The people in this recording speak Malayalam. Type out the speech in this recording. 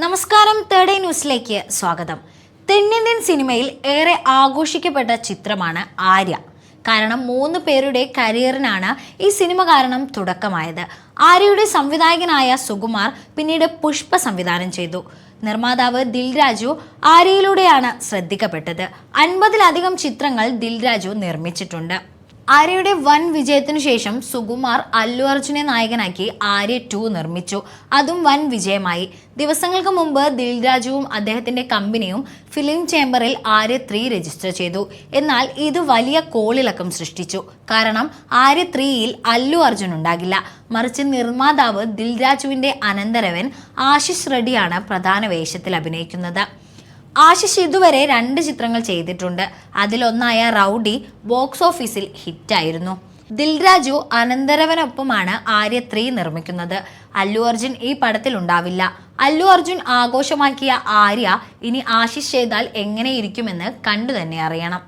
നമസ്കാരം തേർഡ് ന്യൂസിലേക്ക് സ്വാഗതം. തെന്നിന്ത്യൻ സിനിമയിൽ ഏറെ ആഘോഷിക്കപ്പെട്ട ചിത്രമാണ് ആര്യ. കാരണം മൂന്ന് പേരുടെ കരിയറിനാണ് ഈ സിനിമ കാരണം തുടക്കമായത്. ആര്യയുടെ സംവിധായകനായ സുകുമാർ പിന്നീട് പുഷ്പ സംവിധാനം ചെയ്തു. നിർമ്മാതാവ് ദിൽരാജു ആര്യയിലൂടെയാണ് ശ്രദ്ധിക്കപ്പെട്ടത്. അൻപതിലധികം ചിത്രങ്ങൾ ദിൽരാജു നിർമ്മിച്ചിട്ടുണ്ട്. ആര്യയുടെ വൻ വിജയത്തിനു ശേഷം സുകുമാർ അല്ലു അർജുനെ നായകനാക്കി ആര്യ ടു നിർമ്മിച്ചു. അതും വൻ വിജയമായി. ദിവസങ്ങൾക്ക് മുമ്പ് ദിൽരാജുവും അദ്ദേഹത്തിന്റെ കമ്പനിയും ഫിലിം ചേംബറിൽ ആര്യ ത്രീ രജിസ്റ്റർ ചെയ്തു. എന്നാൽ ഇത് വലിയ കോളിളക്കം സൃഷ്ടിച്ചു. കാരണം ആര്യ ത്രീയിൽ അല്ലു അർജുൻ ഉണ്ടാകില്ല. മറിച്ച് നിർമ്മാതാവ് ദിൽരാജുവിന്റെ അനന്തരവൻ ആശിഷ് റെഡ്ഡിയാണ് പ്രധാന വേഷത്തിൽ അഭിനയിക്കുന്നത്. ആശിഷ് ഇതുവരെ രണ്ട് ചിത്രങ്ങൾ ചെയ്തിട്ടുണ്ട്. അതിലൊന്നായ റൗഡി ബോക്സ് ഓഫീസിൽ ഹിറ്റായിരുന്നു. ദിൽരാജു അനന്തരവനൊപ്പമാണ് ആര്യ ത്രീ നിർമ്മിക്കുന്നത്. അല്ലു അർജുൻ ഈ പടത്തിൽ ഉണ്ടാവില്ല. അല്ലു അർജുൻ ആഘോഷമാക്കിയ ആര്യ ഇനി ആശിഷ് ചെയ്താൽ എങ്ങനെയിരിക്കുമെന്ന് കണ്ടു തന്നെ അറിയണം.